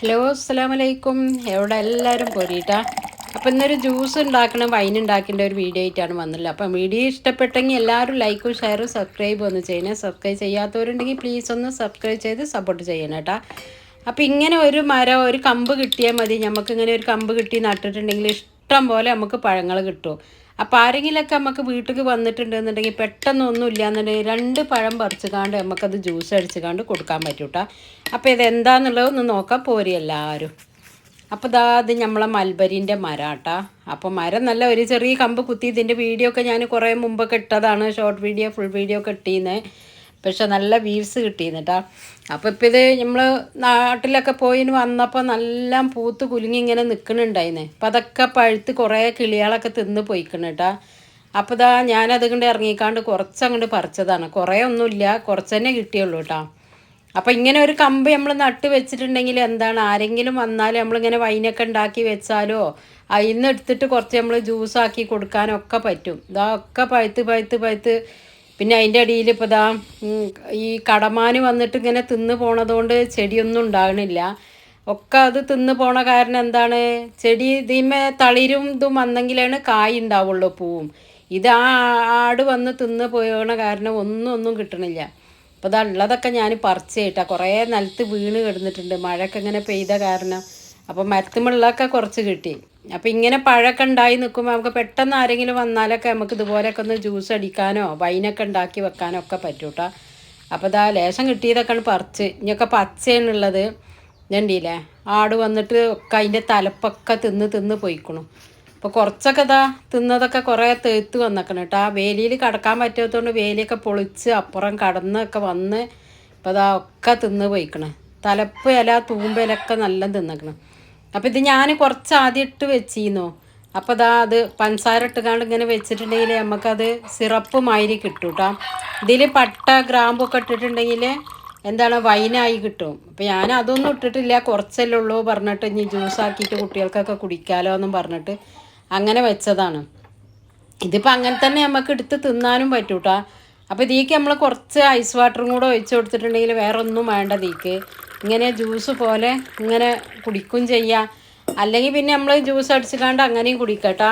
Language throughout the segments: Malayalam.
ഹലോ അസ്സാം വലൈക്കും എവിടെ എല്ലാവരും പോരിട്ടാ? അപ്പം ഇന്നൊരു ജ്യൂസ് ഉണ്ടാക്കണം വൈൻ ഉണ്ടാക്കേണ്ട ഒരു വീഡിയോ ആയിട്ടാണ് വന്നുള്ളത് അപ്പം വീഡിയോ ഇഷ്ടപ്പെട്ടെങ്കിൽ എല്ലാവരും ലൈക്കും ഷെയറും സബ്സ്ക്രൈബ് ഒന്ന് ചെയ്യണേ. സബ്സ്ക്രൈബ് ചെയ്യാത്തവരുണ്ടെങ്കിൽ പ്ലീസ് ഒന്ന് സബ്സ്ക്രൈബ് ചെയ്ത് സപ്പോർട്ട് ചെയ്യണം കേട്ടോ. അപ്പം ഇങ്ങനെ ഒരു മരം ഒരു കമ്പ് കിട്ടിയാൽ മതി. നമുക്ക് ഇങ്ങനെ ഒരു കമ്പ് കിട്ടി നട്ടിട്ടുണ്ടെങ്കിൽ ഇഷ്ടം പോലെ നമുക്ക് പഴങ്ങൾ കിട്ടും. അപ്പോൾ ആരെങ്കിലൊക്കെ നമുക്ക് വീട്ടിൽ വന്നിട്ടുണ്ടെന്നുണ്ടെങ്കിൽ പെട്ടെന്നൊന്നും ഒന്നും ഇല്ലാന്നുണ്ടെങ്കിൽ രണ്ട് പഴം പറിച്ച് കാണ്ട് നമുക്കത് ജ്യൂസ് അടിച്ച് കാണ്ട് കൊടുക്കാൻ പറ്റും കേട്ടോ അപ്പോൾ ഇത് എന്താണെന്നുള്ളത് ഒന്ന് നോക്കാൻ പോരി എല്ലാവരും അപ്പോൾ ഇതാ അത് നമ്മളെ മൽബരിന്റെ മരാട്ടാ. അപ്പോൾ മരം നല്ല ഒരു ചെറിയ കമ്പ് കുത്തി ഇതിന്റെ വീഡിയോ ഒക്കെ ഞാൻ കുറേ മുമ്പൊക്കെ ഇട്ടതാണ്. ഷോർട്ട് വീഡിയോ ഫുൾ വീഡിയോ ഒക്കെ ഇട്ടീന്ന്. പക്ഷെ നല്ല വീവ്സ് കിട്ടിയിരുന്നു കേട്ടോ അപ്പോൾ ഇപ്പോൾ ഇത് നമ്മൾ നാട്ടിലൊക്കെ പോയിന് വന്നപ്പോൾ നല്ല പൂത്ത് കുലുങ്ങി ഇങ്ങനെ നിൽക്കുന്നുണ്ടായിന്ന് അപ്പം അതൊക്കെ പഴുത്ത് കുറേ കിളികളൊക്കെ തിന്ന് പോയിക്കണം കേട്ടോ അപ്പോൾ ഇതാ ഞാനത് കൊണ്ട് ഇറങ്ങിക്കാണ്ട് കുറച്ച് അങ്ങോട്ട് പറിച്ചതാണ്. കുറേ ഒന്നുമില്ല കുറച്ച് തന്നെ കിട്ടിയുള്ളൂ കേട്ടോ അപ്പോൾ ഇങ്ങനെ ഒരു കമ്പ് നമ്മൾ നട്ട് വെച്ചിട്ടുണ്ടെങ്കിൽ എന്താണ്? ആരെങ്കിലും വന്നാൽ നമ്മളിങ്ങനെ വൈനൊക്കെ ഉണ്ടാക്കി വെച്ചാലോ അതിൽ നിന്ന് എടുത്തിട്ട് കുറച്ച് നമ്മൾ ജ്യൂസാക്കി കൊടുക്കാനൊക്കെ പറ്റും. ഇതാ ഒക്കെ പഴുത്ത് പഴുത്ത് പഴുത്ത് പിന്നെ അതിന്റെ അടിയിൽ ഇപ്പോൾ ഇതാ ഈ കടമാന് വന്നിട്ട് ഇങ്ങനെ തിന്ന് പോണതുകൊണ്ട് ചെടിയൊന്നും ഉണ്ടാകണില്ല. ഒക്കെ അത് തിന്ന് പോണ കാരണം എന്താണ്? ചെടി ഇതിമേ തളിരും ഇതും വന്നെങ്കിലാണ് കായ് ഉണ്ടാവുള്ളൂ പൂവും. ഇത് ആ ആട് വന്ന് തിന്ന് പോയണ കാരണം ഒന്നും ഒന്നും കിട്ടണില്ല. അപ്പോൾ ഉള്ളതൊക്കെ ഞാൻ പറിച്ച് കേട്ടാ. കുറേ നിലത്ത് വീണ് കിടന്നിട്ടുണ്ട്. മഴയൊക്കെ ഇങ്ങനെ പെയ്ത കാരണം. അപ്പോൾ മരത്തുമുള്ളതൊക്കെ കുറച്ച് കിട്ടി. അപ്പോൾ ഇങ്ങനെ പഴമൊക്കെ ഉണ്ടായി നിൽക്കുമ്പോൾ നമുക്ക് പെട്ടെന്ന് ആരെങ്കിലും വന്നാലൊക്കെ നമുക്ക് ഇതുപോലെയൊക്കെ ഒന്ന് ജ്യൂസ് അടിക്കാനോ വൈനൊക്കെ ഉണ്ടാക്കി വെക്കാനോ ഒക്കെ പറ്റൂട്ടാ അപ്പോൾ ഇതാ ലേശം കിട്ടിയതൊക്കെയാണ് പറിച്ച്. ഇനിയൊക്കെ പച്ചയാണുള്ളത് ഇതുണ്ടല്ലേ ആട് വന്നിട്ട് ഒക്കെ അതിന്റെ തലപ്പൊക്കെ തിന്ന് തിന്ന് പോയിക്കണു. അപ്പോൾ കുറച്ചൊക്കെ ഇതാ തിന്നതൊക്കെ കുറേ തേത്ത് വന്നേക്കണം കേട്ടോ ആ വേലിയിൽ കടക്കാൻ പറ്റാത്തതുകൊണ്ട് വേലിയൊക്കെ പൊളിച്ച് അപ്പുറം കടന്നൊക്കെ വന്ന് ഇപ്പോൾ ഇതാ ഒക്കെ തിന്ന് പോയിക്കണേ. തലപ്പ് ഇല തൂമ്പ ഇലൊക്കെ നല്ല തിന്നക്കണം. അപ്പോൾ ഇത് ഞാൻ കുറച്ച് ആദ്യം ഇട്ട് വെച്ചിരുന്നു അപ്പോൾ ഇതാ അത് പഞ്ചസാര ഇട്ടുകാണ്ട് ഇങ്ങനെ വെച്ചിട്ടുണ്ടെങ്കിൽ നമുക്കത് സിറപ്പ് മാതിരി കിട്ടും കേട്ടോ ഇതിൽ പട്ട ഗ്രാമ്പൊക്കെ ഇട്ടിട്ടുണ്ടെങ്കിൽ എന്താണ് വൈനായി കിട്ടും. അപ്പം ഞാൻ അതൊന്നും ഇട്ടിട്ടില്ല. കുറച്ചല്ലേ ഉള്ളൂ പറഞ്ഞിട്ട് ഇനി ജ്യൂസ് ആക്കിയിട്ട് കുട്ടികൾക്കൊക്കെ കുടിക്കാലോ എന്നും പറഞ്ഞിട്ട് അങ്ങനെ വെച്ചതാണ്. ഇതിപ്പോൾ അങ്ങനെ തന്നെ നമുക്ക് എടുത്ത് തിന്നാനും പറ്റും കേട്ടോ അപ്പോൾ ഇതിലേക്ക് നമ്മൾ കുറച്ച് ഐസ് വാട്ടറും കൂടെ ഒഴിച്ച് കൊടുത്തിട്ടുണ്ടെങ്കിൽ വേറെ ഒന്നും വേണ്ട ഇതിക്ക് ഇങ്ങനെ ജ്യൂസ് പോലെ ഇങ്ങനെ കുടിക്കും ചെയ്യാം. അല്ലെങ്കിൽ പിന്നെ നമ്മൾ ജ്യൂസ് അടിച്ചിക്കാണ്ട് അങ്ങനെയും കുടിക്കട്ടാ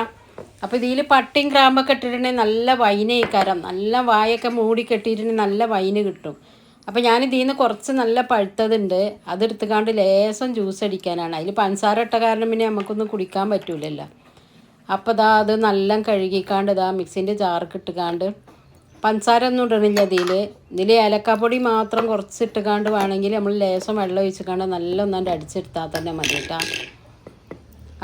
അപ്പോൾ ഇതിൽ പട്ടിയും ക്രാമ്പൊക്കെ ഇട്ടിട്ടുണ്ടെങ്കിൽ നല്ല വൈന ഇക്കാരം നല്ല വായൊക്കെ മൂടി കെട്ടിയിട്ടുണ്ടെങ്കിൽ നല്ല വൈന് കിട്ടും. അപ്പോൾ ഞാൻ ഇതിൽ നിന്ന് കുറച്ച് നല്ല പഴുത്തതുണ്ട്. അതെടുത്തുകാണ്ട് ലേസം ജ്യൂസ് അടിക്കാനാണ്. അതിൽ പഞ്ചസാര ഇട്ട കാരണം പിന്നെ നമുക്കൊന്നും കുടിക്കാൻ പറ്റൂലല്ലോ. അപ്പോൾ ഇതാ അത് നല്ല കഴുകിക്കാണ്ട് ഇതാ മിക്സിന്റെ ജാർക്ക് ഇട്ടുകാണ്ട് പഞ്ചസാര ഒന്നും ഇടണില്ല ഇതിൽ ഇതിൽ ഏലക്കാപ്പൊടി മാത്രം കുറച്ച് കാണ്ട് വേണമെങ്കിൽ നമ്മൾ ലേശം വെള്ളം ഒഴിച്ചിക്കാണ്ട് നല്ല ഒന്നാണ്ട് അടിച്ചെടുത്താൽ തന്നെ മതി കേട്ടോ.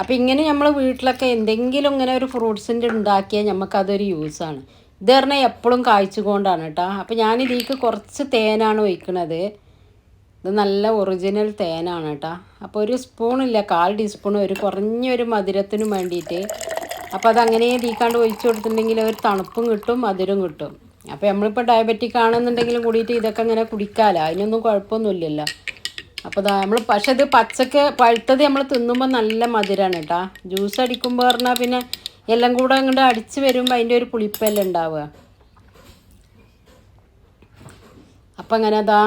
അപ്പോൾ ഇങ്ങനെ നമ്മൾ വീട്ടിലൊക്കെ എന്തെങ്കിലും ഇങ്ങനെ ഒരു ഫ്രൂട്ട്സിന്റെ ഉണ്ടാക്കിയാൽ നമുക്കതൊരു യൂസാണ്. ഇത് പറഞ്ഞാൽ എപ്പോഴും കായ്ച്ചുകൊണ്ടാണ് കേട്ടോ. അപ്പോൾ ഞാനിതിലേക്ക് കുറച്ച് തേനാണ് ഒഴിക്കണത്. ഇത് നല്ല ഒറിജിനൽ തേനാണ് കേട്ടോ. അപ്പോൾ ഒരു സ്പൂണില്ല കാൽ ടീസ്പൂൺ ഒരു കുറഞ്ഞൊരു മധുരത്തിനും വേണ്ടിയിട്ട് അപ്പോൾ അതങ്ങനെ തീക്കാണ്ട് ഒഴിച്ചു കൊടുത്തിട്ടുണ്ടെങ്കിൽ ഒരു തണുപ്പും കിട്ടും മധുരം കിട്ടും. അപ്പോൾ നമ്മളിപ്പോൾ ഡയബറ്റിക് ആണെന്നുണ്ടെങ്കിലും കൂടിയിട്ട് ഇതൊക്കെ അങ്ങനെ കുടിക്കാമല്ലോ അതിനൊന്നും കുഴപ്പമൊന്നുമില്ലല്ലോ. അപ്പോൾ നമ്മൾ പക്ഷേ ഇത് പച്ചക്ക് പഴുത്തത് നമ്മൾ തിന്നുമ്പോൾ നല്ല മധുരമാണ് കേട്ടോ ജ്യൂസ് അടിക്കുമ്പോൾ പറഞ്ഞാൽ പിന്നെ എല്ലാം കൂടെ അങ്ങോട്ട് അടിച്ച് വരുമ്പോൾ അതിന്റെ ഒരു പുളിപ്പെല്ലാം ഉണ്ടാവുക. അപ്പം അങ്ങനെ അതാ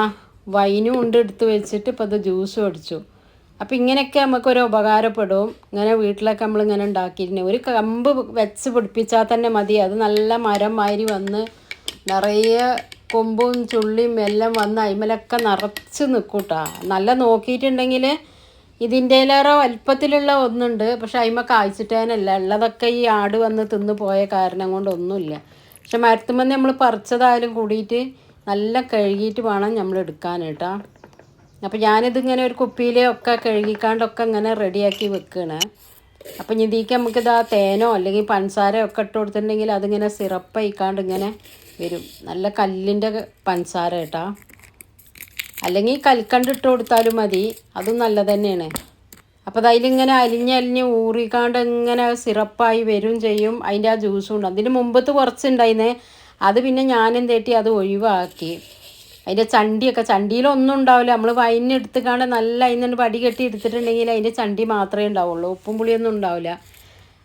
വൈനും ഉണ്ട് എടുത്ത് വെച്ചിട്ട് ഇപ്പോൾ അത് ജ്യൂസും അടിച്ചു. അപ്പം ഇങ്ങനെയൊക്കെ നമുക്കൊരു ഉപകാരപ്പെടും. ഇങ്ങനെ വീട്ടിലൊക്കെ നമ്മളിങ്ങനെ ഉണ്ടാക്കിയിരുന്നു ഒരു കമ്പ് വെച്ച് പിടിപ്പിച്ചാൽ തന്നെ മതി. അത് നല്ല മരം മാതിരി വന്ന് നിറയെ കൊമ്പും ചുള്ളിയും എല്ലാം വന്ന് അയിമലൊക്കെ നിറച്ച് നിൽക്കൂട്ടാ നല്ല നോക്കിയിട്ടുണ്ടെങ്കിൽ ഇതിന്റെലേറെ വലിപ്പത്തിലുള്ള ഒന്നുണ്ട്. പക്ഷെ അയിമ കായ്ച്ചിട്ടേനല്ല. ഉള്ളതൊക്കെ ഈ ആട് വന്ന് തിന്നു പോയ കാരണം കൊണ്ടൊന്നുമില്ല പക്ഷെ മരത്തുമ്പോൾ നമ്മൾ പറിച്ചതായാലും കൂടിയിട്ട് നല്ല കഴുകിയിട്ട് വേണം നമ്മൾ എടുക്കാൻ അപ്പോൾ ഞാനിതിങ്ങനെ ഒരു കുപ്പിയിലൊക്കെ കഴുകിക്കാണ്ടൊക്കെ ഇങ്ങനെ റെഡിയാക്കി വെക്കുകയാണ് അപ്പം ഇതിക്ക് നമുക്ക് ഇതാ തേനോ അല്ലെങ്കിൽ പഞ്ചസാരയോ ഒക്കെ ഇട്ട് കൊടുത്തിട്ടുണ്ടെങ്കിൽ അതിങ്ങനെ സിറപ്പ് അയക്കാണ്ട് ഇങ്ങനെ വരും. നല്ല കല്ലിന്റെ പഞ്ചസാര കേട്ടോ. അല്ലെങ്കിൽ കൽക്കണ്ട് ഇട്ട് കൊടുത്താലും മതി. അതും നല്ലത് തന്നെയാണ്. അപ്പോൾ അത് അതിലിങ്ങനെ അലിഞ്ഞലിഞ്ഞ് ഊറിക്കാണ്ട് ഇങ്ങനെ സിറപ്പായി വരും ചെയ്യും. അതിന്റെ ആ ജ്യൂസും ഉണ്ട്. അതിന് മുമ്പത്ത് കുറച്ചുണ്ടായിരുന്നേ അത് പിന്നെ ഞാനും തേട്ടി അത് ഒഴിവാക്കി. അതിന്റെ ചണ്ടിയൊക്കെ ചണ്ടിയിലൊന്നും ഉണ്ടാവില്ല നമ്മൾ വൈനെടുത്ത് കാണാൻ നല്ല അതിന് പടി കെട്ടി എടുത്തിട്ടുണ്ടെങ്കിൽ അതിന്റെ ചണ്ടി മാത്രമേ ഉണ്ടാവുള്ളൂ. ഉപ്പും പുളിയൊന്നും ഉണ്ടാവില്ല.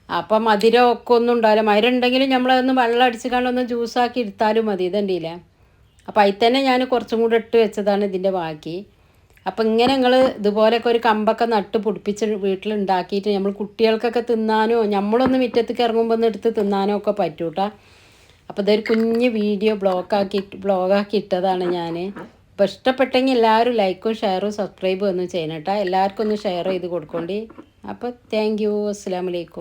അപ്പം മധുരം ഒക്കെ ഒന്നും ഉണ്ടാവില്ല. മധുരം ഉണ്ടെങ്കിലും നമ്മളതൊന്ന് വെള്ളം അടിച്ച് ഒന്ന് ജ്യൂസാക്കി എടുത്താലും മതി. ഇതുണ്ടല്ലേ? അപ്പോൾ അതിൽ തന്നെ ഞാൻ കുറച്ചും കൂടെ ഇട്ട് വെച്ചതാണ് ഇതിന്റെ ബാക്കി. അപ്പം ഇങ്ങനെ നിങ്ങൾ ഇതുപോലെയൊക്കെ ഒരു കമ്പൊക്കെ നട്ട് പിടിപ്പിച്ച് വീട്ടിലുണ്ടാക്കിയിട്ട് നമ്മൾ കുട്ടികൾക്കൊക്കെ തിന്നാനോ നമ്മളൊന്ന് മുറ്റത്തേക്ക് ഇറങ്ങുമ്പോൾ ഒന്ന് എടുത്ത് തിന്നാനോ ഒക്കെ പറ്റൂട്ടാ. അപ്പോൾ ഇതൊരു കുഞ്ഞ് വീഡിയോ ബ്ലോക്കാക്കി ബ്ലോഗാക്കി ഇട്ടതാണ് ഞാൻ അപ്പോൾ ഇഷ്ടപ്പെട്ടെങ്കിൽ എല്ലാവരും ലൈക്കും ഷെയറും സബ്സ്ക്രൈബും ഒന്നും ചെയ്യണം കേട്ടോ എല്ലാവർക്കും ഒന്ന് ഷെയർ ചെയ്ത് കൊടുക്കോണ്ടി. അപ്പോൾ താങ്ക് യു അസ്സാം വലൈക്കും